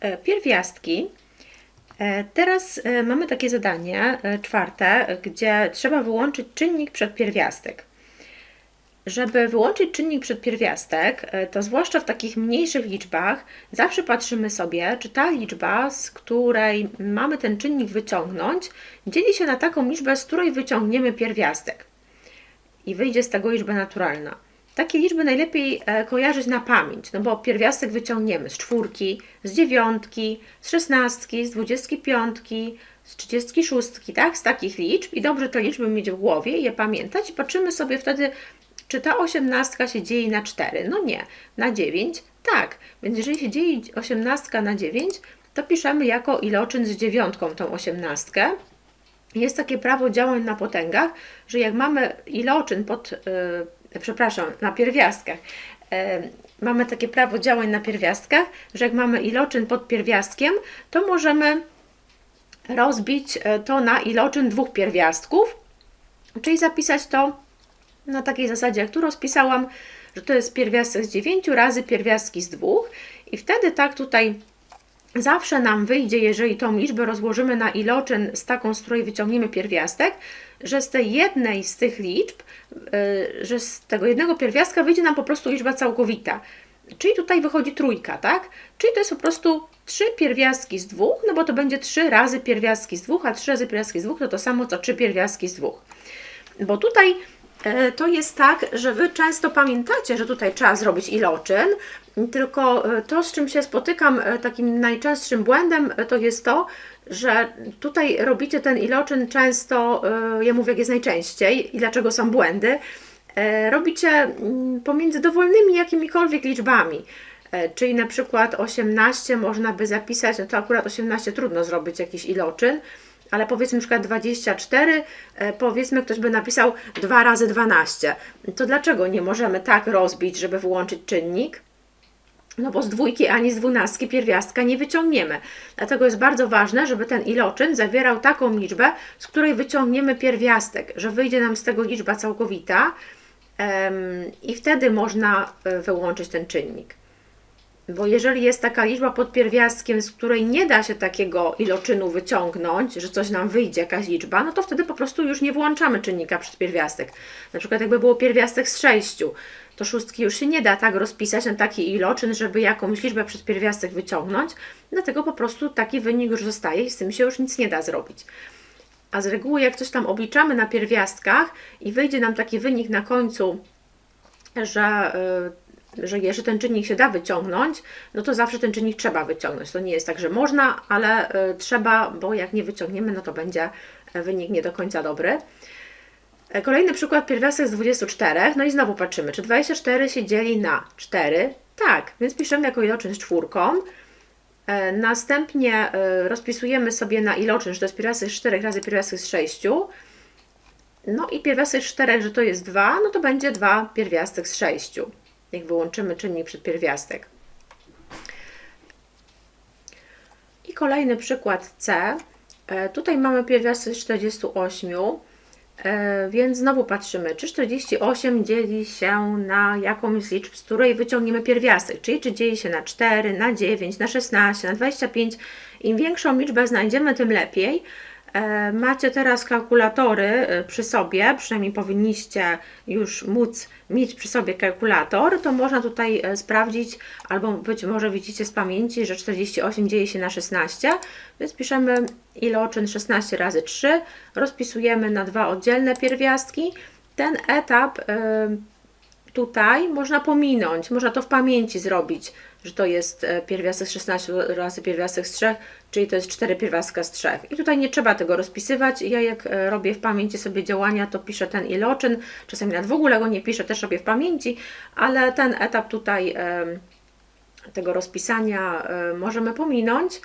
e, pierwiastki. E, Teraz e, mamy takie zadanie, czwarte, gdzie trzeba wyłączyć czynnik przed pierwiastek. Żeby wyłączyć czynnik przed pierwiastek, e, to zwłaszcza w takich mniejszych liczbach, zawsze patrzymy sobie, czy ta liczba, z której mamy ten czynnik wyciągnąć, dzieli się na taką liczbę, z której wyciągniemy pierwiastek. I wyjdzie z tego liczba naturalna. Takie liczby najlepiej e, kojarzyć na pamięć, no bo pierwiastek wyciągniemy z czwórki, z dziewiątki, z szesnastki, z dwudziestki piątki, z trzydziestki szóstki, tak? Z takich liczb i dobrze te liczby mieć w głowie, je pamiętać i patrzymy sobie wtedy, czy ta osiemnastka się dzieli na 4? No nie. Na 9? Tak. Więc jeżeli się dzieli osiemnastka na 9, to piszemy jako iloczyn z dziewiątką tą osiemnastkę. Jest takie prawo działań na potęgach, że jak mamy iloczyn pod, yy, przepraszam, na pierwiastkach, mamy takie prawo działań na pierwiastkach, że jak mamy iloczyn pod pierwiastkiem, to możemy rozbić e, to na iloczyn dwóch pierwiastków, czyli zapisać to na takiej zasadzie, jak tu rozpisałam, że to jest pierwiastek z 9 razy pierwiastki z 2 i wtedy tak tutaj zawsze nam wyjdzie, jeżeli tą liczbę rozłożymy na iloczyn z taką, z której wyciągniemy pierwiastek, że z tej jednej z tych liczb, yy, że z tego jednego pierwiastka wyjdzie nam po prostu liczba całkowita. Czyli tutaj wychodzi trójka, tak? Czyli to jest po prostu 3 pierwiastki z 2, no bo to będzie 3 razy pierwiastki z 2, a 3 razy pierwiastki z 2 to to samo co 3 pierwiastki z 2. Bo tutaj to jest tak, że Wy często pamiętacie, że tutaj trzeba zrobić iloczyn, tylko e, to, z czym się spotykam, e, takim najczęstszym błędem, to jest to, że tutaj robicie ten iloczyn często, ja mówię, jak jest najczęściej i dlaczego są błędy, robicie mm, pomiędzy dowolnymi jakimikolwiek liczbami. Czyli na przykład 18 można by zapisać, no to akurat 18 trudno zrobić jakiś iloczyn, ale powiedzmy na przykład 24, e, powiedzmy ktoś by napisał 2 razy 12. To dlaczego nie możemy tak rozbić, żeby wyłączyć czynnik? No bo z dwójki ani z dwunastki pierwiastka nie wyciągniemy. Dlatego jest bardzo ważne, żeby ten iloczyn zawierał taką liczbę, z której wyciągniemy pierwiastek, że wyjdzie nam z tego liczba całkowita i wtedy można e, wyłączyć ten czynnik. Bo jeżeli jest taka liczba pod pierwiastkiem, z której nie da się takiego iloczynu wyciągnąć, że coś nam wyjdzie, jakaś liczba, no to wtedy po prostu już nie włączamy czynnika przed pierwiastek. Na przykład jakby było pierwiastek z sześciu, to szóstki już się nie da tak rozpisać na taki iloczyn, żeby jakąś liczbę przed pierwiastek wyciągnąć, dlatego po prostu taki wynik już zostaje i z tym się już nic nie da zrobić. A z reguły jak coś tam obliczamy na pierwiastkach i wyjdzie nam taki wynik na końcu, że y, że jeżeli ten czynnik się da wyciągnąć, no to zawsze ten czynnik trzeba wyciągnąć. To nie jest tak, że można, ale y, trzeba, bo jak nie wyciągniemy, no to będzie e, wynik nie do końca dobry. E, kolejny przykład, pierwiastek z 24. No i znowu patrzymy, czy 24 się dzieli na 4? Tak, więc piszemy jako iloczyn z czwórką. E, następnie rozpisujemy sobie na iloczyn, że to jest pierwiastek z 4 razy pierwiastek z 6. No i pierwiastek z 4, że to jest 2, no to będzie 2 pierwiastek z 6 jak wyłączymy czynnik przed pierwiastek. I kolejny przykład C. E, tutaj mamy pierwiastek z 48, e, więc znowu patrzymy, czy 48 dzieli się na jakąś z liczb, z której wyciągniemy pierwiastek, czyli czy dzieli się na 4, na 9, na 16, na 25. Im większą liczbę znajdziemy, tym lepiej. E, macie teraz kalkulatory e, przy sobie, przynajmniej powinniście już móc mieć przy sobie kalkulator, to można tutaj e, sprawdzić, albo być może widzicie z pamięci, że 48 dzieje się na 16, więc piszemy iloczyn 16 razy 3, rozpisujemy na dwa oddzielne pierwiastki. Ten etap tutaj można pominąć, można to w pamięci zrobić, że to jest e, pierwiastek z 16 razy pierwiastek z 3, czyli to jest 4 pierwiastka z 3. I tutaj nie trzeba tego rozpisywać. Ja jak e, robię w pamięci sobie działania, to piszę ten iloczyn. Czasami nawet w ogóle go nie piszę, też robię w pamięci, ale ten etap tutaj tego rozpisania e, możemy pominąć.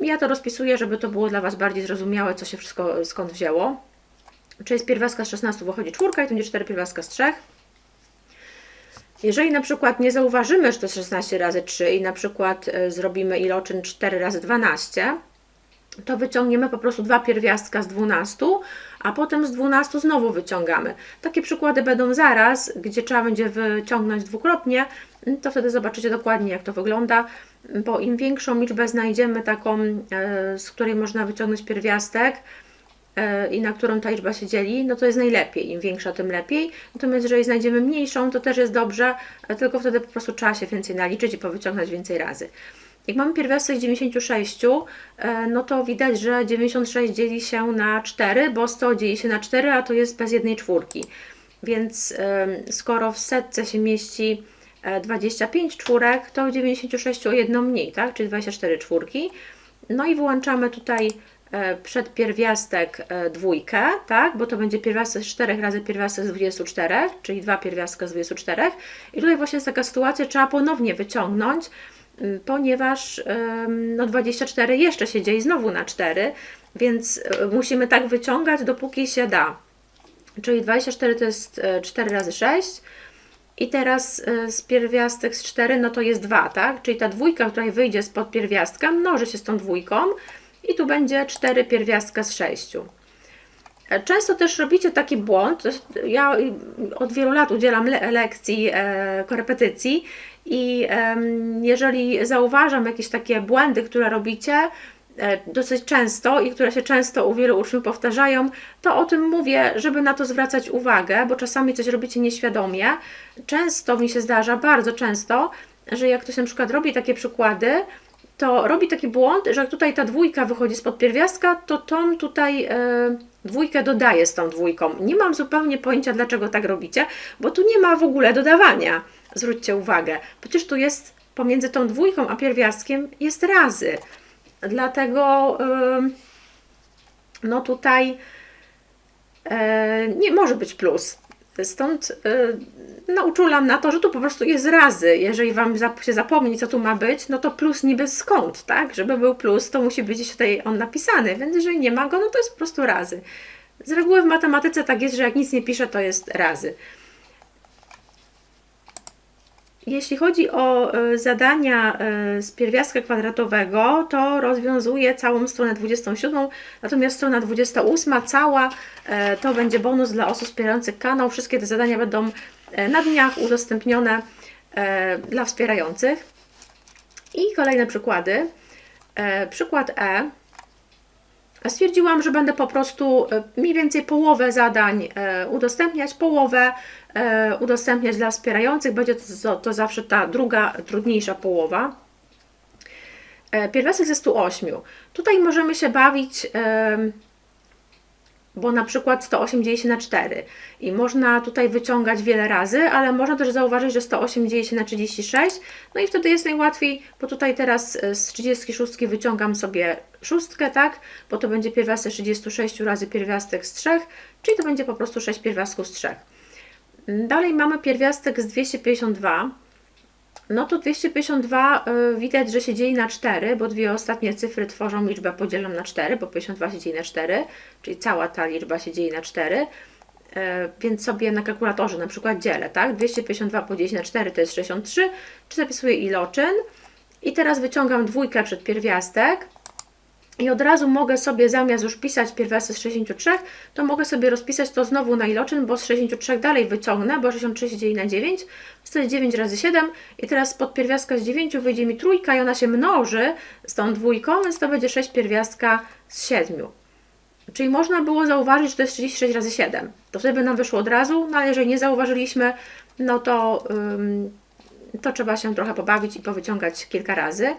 Ja to rozpisuję, żeby to było dla Was bardziej zrozumiałe, co się wszystko skąd wzięło. Czyli z pierwiastka z 16 wychodzi czwórka i to będzie 4 pierwiastka z 3. Jeżeli na przykład nie zauważymy, że to jest 16 razy 3 i na przykład e, zrobimy iloczyn 4 razy 12, to wyciągniemy po prostu dwa pierwiastka z 12, a potem z 12 znowu wyciągamy. Takie przykłady będą zaraz, gdzie trzeba będzie wyciągnąć dwukrotnie, to wtedy zobaczycie dokładnie jak to wygląda, bo im większą liczbę znajdziemy taką, e, z której można wyciągnąć pierwiastek, i na którą ta liczba się dzieli, no to jest najlepiej. Im większa, tym lepiej. Natomiast jeżeli znajdziemy mniejszą, to też jest dobrze, e, tylko wtedy po prostu trzeba się więcej naliczyć i powyciągnąć więcej razy. Jak mamy pierwiastek 96, e, no to widać, że 96 dzieli się na 4, bo 100 dzieli się na 4, a to jest bez jednej czwórki. Więc skoro w setce się mieści e, 25 czwórek, to w 96 o jedną mniej, tak? Czyli 24 czwórki. No i wyłączamy tutaj e, przed pierwiastek e, dwójkę, tak? Bo to będzie pierwiastek z 4 razy pierwiastek z 24, czyli dwa pierwiastka z 24. I tutaj właśnie jest taka sytuacja, trzeba ponownie wyciągnąć, ponieważ no 24 jeszcze się dzieje znowu na 4, więc e, musimy tak wyciągać, dopóki się da. Czyli 24 to jest e, 4 razy 6. I teraz e, z pierwiastek z 4, no to jest 2, tak? Czyli ta dwójka, która wyjdzie spod pierwiastka, mnoży się z tą dwójką i tu będzie 4 pierwiastka z 6. E, Często też robicie taki błąd. Ja od wielu lat udzielam le lekcji, e, korepetycji i em, jeżeli zauważam jakieś takie błędy, które robicie e, dosyć często i które się często u wielu uczniów powtarzają, to o tym mówię, żeby na to zwracać uwagę, bo czasami coś robicie nieświadomie. Często mi się zdarza, bardzo często, że jak ktoś na przykład robi takie przykłady, to robi taki błąd, że jak tutaj ta dwójka wychodzi spod pierwiastka, to tą tutaj e, dwójkę dodaje z tą dwójką. Nie mam zupełnie pojęcia, dlaczego tak robicie, bo tu nie ma w ogóle dodawania. Zwróćcie uwagę. Przecież tu jest pomiędzy tą dwójką a pierwiastkiem jest razy. Dlatego ym, no tutaj e, nie może być plus. Stąd e, nauczulam na to, że tu po prostu jest razy. Jeżeli Wam zap- się zapomni, co tu ma być, no to plus niby skąd, tak? Żeby był plus, to musi być tutaj on napisany, więc jeżeli nie ma go, no to jest po prostu razy. Z reguły w matematyce tak jest, że jak nic nie pisze, to jest razy. Jeśli chodzi o e, zadania e, z pierwiastka kwadratowego, to rozwiązuje całą stronę 27, natomiast strona 28 cała e, to będzie bonus dla osób wspierających kanał. Wszystkie te zadania będą na dniach udostępnione dla wspierających. I kolejne przykłady. Przykład E. Stwierdziłam, że będę po prostu e, mniej więcej połowę zadań e, udostępniać, połowę e, udostępniać dla wspierających. Będzie to, to zawsze ta druga, trudniejsza połowa. Pierwiastek ze 108. Tutaj możemy się bawić, bo na przykład 108 dzieje się na 4 i można tutaj wyciągać wiele razy, ale można też zauważyć, że 108 dzieje się na 36, no i wtedy jest najłatwiej, bo tutaj teraz e, z 36 wyciągam sobie szóstkę, tak, bo to będzie pierwiastek 36 razy pierwiastek z 3, czyli to będzie po prostu 6 pierwiastków z 3. Dalej mamy pierwiastek z 252. No to 252 y, widać, że się dzieli na 4, bo dwie ostatnie cyfry tworzą liczbę podzieloną na 4, bo 52 się dzieli na 4, czyli cała ta liczba się dzieli na 4. y, Więc sobie na kalkulatorze na przykład dzielę, tak? 252 podzielić na 4 to jest 63, czy zapisuję iloczyn i teraz wyciągam dwójkę przed pierwiastek i od razu mogę sobie zamiast już pisać pierwiastek z 63, to mogę sobie rozpisać to znowu na iloczyn, bo z 63 dalej wyciągnę, bo 63 się dzieli na 9, to jest 9 razy 7 i teraz pod pierwiastka z 9 wyjdzie mi trójka i ona się mnoży z tą dwójką, więc to będzie 6 pierwiastka z 7. Czyli można było zauważyć, że to jest 36 razy 7. To wtedy by nam wyszło od razu, no ale jeżeli nie zauważyliśmy, no to, ym, to trzeba się trochę pobawić i powyciągać kilka razy.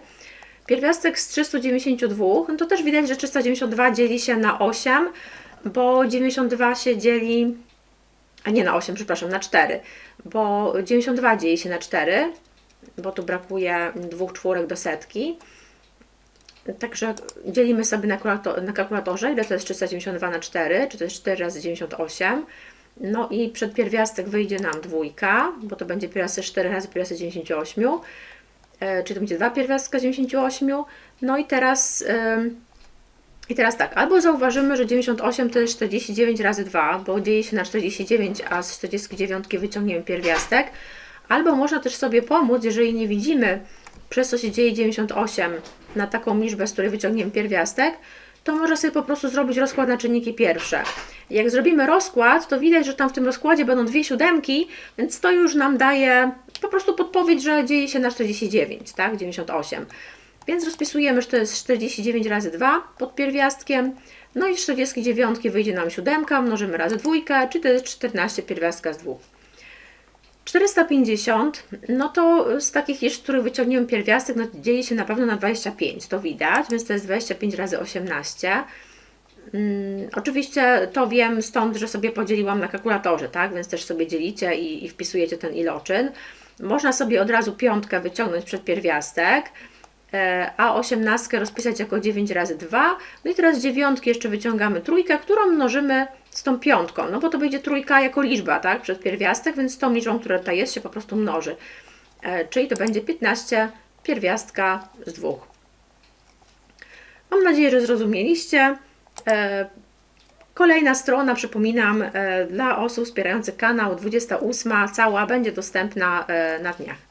Pierwiastek z 392, no to też widać, że 392 dzieli się na 8, bo 92 się dzieli, a nie na 8, przepraszam, na 4, bo 92 dzieli się na 4, bo tu brakuje dwóch czwórek do setki. Także dzielimy sobie na, na kalkulatorze, ile to jest 392 na 4, czy to jest 4 razy 98. No i przed pierwiastek wyjdzie nam dwójka, bo to będzie pierwiastek 4 razy pierwiastek 98 e, czyli to będzie dwa pierwiastka z 98. No i teraz, i teraz tak, albo zauważymy, że 98 to jest 49 razy 2, bo dzieje się na 49, a z 49 wyciągniemy pierwiastek, albo można też sobie pomóc, jeżeli nie widzimy, przez co się dzieje 98 na taką liczbę, z której wyciągniemy pierwiastek, to można sobie po prostu zrobić rozkład na czynniki pierwsze. Jak zrobimy rozkład, to widać, że tam w tym rozkładzie będą dwie siódemki, więc to już nam daje po prostu podpowiedź, że dzieje się na 49, tak? 98. Więc rozpisujemy, że to jest 49 razy 2 pod pierwiastkiem. No i z 49 wyjdzie nam siódemka, mnożymy razy dwójkę, czy to jest 14 pierwiastka z 2. 450, no to z takich liczb, których wyciągniemy pierwiastek, no dzieje się na pewno na 25, to widać, więc to jest 25 razy 18. Hmm, oczywiście to wiem stąd, że sobie podzieliłam na kalkulatorze, tak, więc też sobie dzielicie i, i wpisujecie ten iloczyn. Można sobie od razu piątkę wyciągnąć przed pierwiastek, e, a 18 rozpisać jako 9 razy 2. No i teraz z dziewiątki jeszcze wyciągamy trójkę, którą mnożymy z tą piątką, no bo to będzie trójka jako liczba, tak, przed pierwiastek, więc z tą liczbą, która tutaj jest, się po prostu mnoży. E, czyli to będzie 15 pierwiastka z 2. Mam nadzieję, że zrozumieliście. Kolejna strona, przypominam, e, dla osób wspierających kanał 28, cała będzie dostępna e, na dniach.